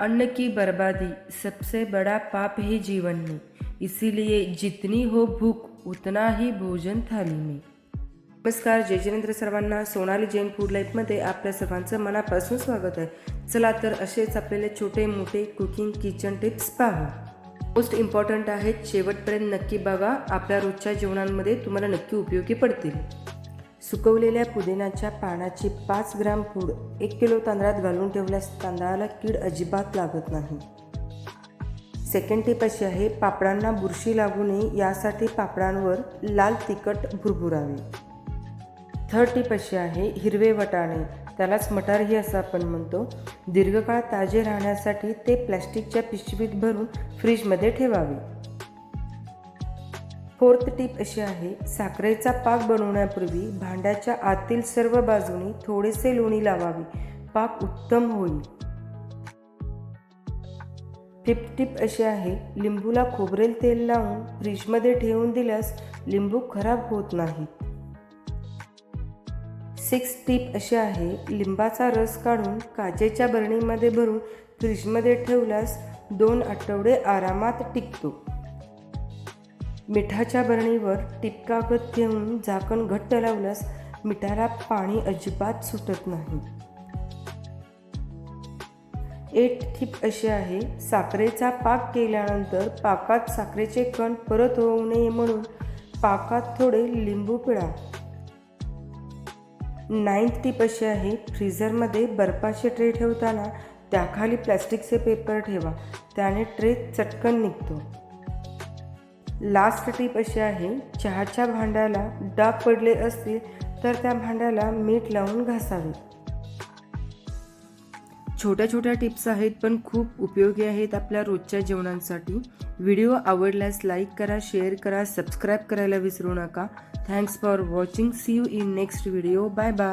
अन्न की बर्बादी सबसे बड़ा पाप है जीवन में। इसीलिए जितनी हो भूक उतना ही भोजन थाली में। नमस्कार जय जिनेंद्र सर्वांना सोनाली जैन फूड लाईफमध्ये आपल्या सर्वांचं मनापासून स्वागत आहे. चला तर असेच आपल्याला छोटे मोठे कुकिंग किचन टिप्स पाहू. मोस्ट इम्पॉर्टंट आहेत शेवटपर्यंत नक्की बघा. आपल्या रोजच्या जेवणांमध्ये तुम्हाला नक्की उपयोगी पडतील. सुकवलेल्या पुदिन्याच्या पानाची पाच ग्राम पूड एक किलो तांदळात घालून ठेवल्यास तांदळाला कीड अजिबात लागत नाही. सेकंड टिप अशी आहे पापडांना बुरशी लागू नये यासाठी पापडांवर लाल तिखट भुरभुरावे. थर्ड टिप अशी आहे हिरवे वटाणे. त्यालाच मटारही असं आपण म्हणतो. दीर्घकाळ ताजे राहण्यासाठी ते प्लॅस्टिकच्या पिशवीत भरून फ्रीजमध्ये ठेवावे. फोर्थ टिप अशी आहे साखरेचा पाक बनवण्यापूर्वी भांड्याच्या आतील सर्व बाजूनी थोडेसे लोणी लावावे. पाक उत्तम होईल. फिफ्थ टिप अशी आहे लिंबूला खोबरेल तेल लावून फ्रीजमध्ये ठेवून दिल्यास लिंबू खराब होत नाही. सिक्स टिप अशी आहे लिंबाचा रस काढून काचेच्या बरणीमध्ये भरून फ्रीजमध्ये ठेवल्यास दोन आठवडे आरामात टिकतो. मिठाच्या बरणीवर टिपकागत ठेवून झाकण घट्ट लावल्यास मिठाला पाणी अजिबात सुटत नाही. एट टिप अशी आहे साखरेचा पाक केल्यानंतर पाकात साखरेचे कण परत होऊ नये म्हणून पाकात थोडे लिंबू पिळा. नाईन्थ टिप अशी आहे फ्रीझरमध्ये बर्फाचे ट्रे ठेवताना त्याखाली प्लॅस्टिकचे पेपर ठेवा त्याने ट्रे चटकन निघतो. लास्ट टिप अशी आहे चहाच्या भांड्याला डाग पडले असतील तर त्या भांड्याला मीठ लावून घासावे. छोट्या छोट्या टिप्स आहेत पण खूप उपयोगी आहेत आपल्या रोजच्या जेवणांसाठी. व्हिडिओ आवडल्यास लाईक करा शेअर करा सबस्क्राईब करायला विसरू नका. Thanks for watching. See you in next video. Bye bye.